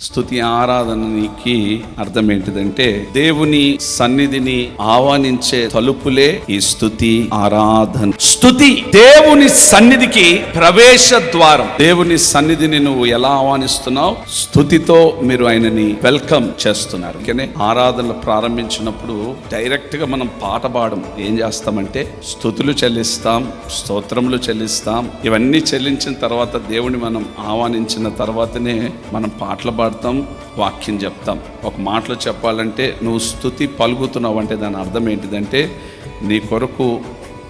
స్థుతి ఆరాధనకి అర్థం ఏంటిదంటే దేవుని సన్నిధిని ఆహ్వానించే తలుపులే ఈ స్థుతి ఆరాధన. స్థుతి దేవుని సన్నిధికి ప్రవేశ ద్వారం. దేవుని సన్నిధిని నువ్వు ఎలా ఆహ్వానిస్తున్నావు? స్థుతితో మీరు ఆయనని వెల్కమ్ చేస్తున్నారు. అందుకనే ఆరాధనలు ప్రారంభించినప్పుడు డైరెక్ట్గా మనం పాట పాడం ఏం చేస్తామంటే స్థుతులు చెల్లిస్తాం స్తోత్రములు చెల్లిస్తాం. ఇవన్నీ చెల్లించిన తర్వాత దేవుని మనం ఆహ్వానించిన తర్వాతనే మనం పాటలు మాట్లాడతాం వాక్యం చెప్తాం. ఒక మాటలో చెప్పాలంటే నువ్వు స్థుతి పలుకుతున్నావు అంటే దాని అర్థం ఏంటిదంటే నీ కొరకు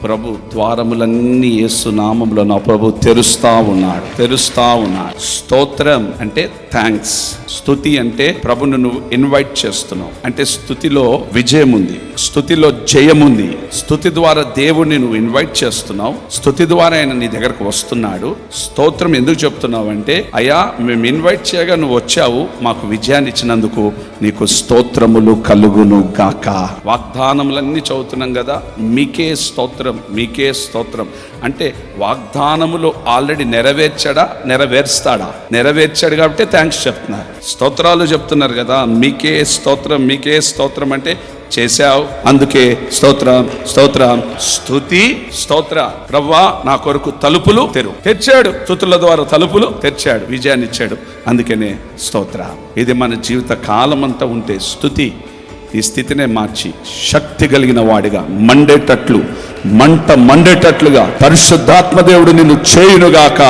ప్రభు ద్వారములన్నీ యేసు నామంలో నా ప్రభు తెరుస్తా ఉన్నాడు తెరుస్తా ఉన్నాడు. స్తోత్రం అంటే థ్యాంక్స్ స్థుతి అంటే ప్రభును నువ్వు ఇన్వైట్ చేస్తున్నావు. అంటే స్థుతిలో విజయం ఉంది స్థుతిలో జయం ఉంది. స్థుతి ద్వారా దేవుణ్ణి నువ్వు ఇన్వైట్ చేస్తున్నావు స్థుతి ద్వారా ఆయన నీ దగ్గరకు వస్తున్నాడు. స్తోత్రం ఎందుకు చెప్తున్నావు అంటే అయ్యా మేము ఇన్వైట్ చేయగా నువ్వు వచ్చావు మాకు విజయాన్ని ఇచ్చినందుకు నీకు స్తోత్రములు కలుగును గాక. వాగ్దానములన్నీ చదువుతున్నాం కదా మీకే స్తోత్రం మీకే స్తోత్రం. అంటే వాగ్దానములు ఆల్రెడీ నెరవేర్చడా? నెరవేర్స్తాడా? నెరవేర్చాడు కాబట్టి థ్యాంక్స్ చెప్తున్నారు స్తోత్రాలు చెప్తున్నారు కదా మీకే స్తోత్రం మీకే స్తోత్రం అంటే చేశావు. అందుకే స్తోత్రం స్తోత్రం. స్తుతి స్తోత్ర. ప్రవ్వా నా కొరకు తలుపులు తెరు. తెచ్చాడు స్థుతుల ద్వారా తలుపులు తెచ్చాడు విజయాన్ని ఇచ్చాడు. అందుకనే స్తోత్ర. ఇది మన జీవిత కాలం అంతా ఉంటే స్తుతి ఈ స్థితినే మార్చి శక్తి కలిగిన వాడిగా మండేటట్లు మంట మండేటట్లుగా పరిశుద్ధాత్మ దేవుడు నిన్ను చేయునుగాక.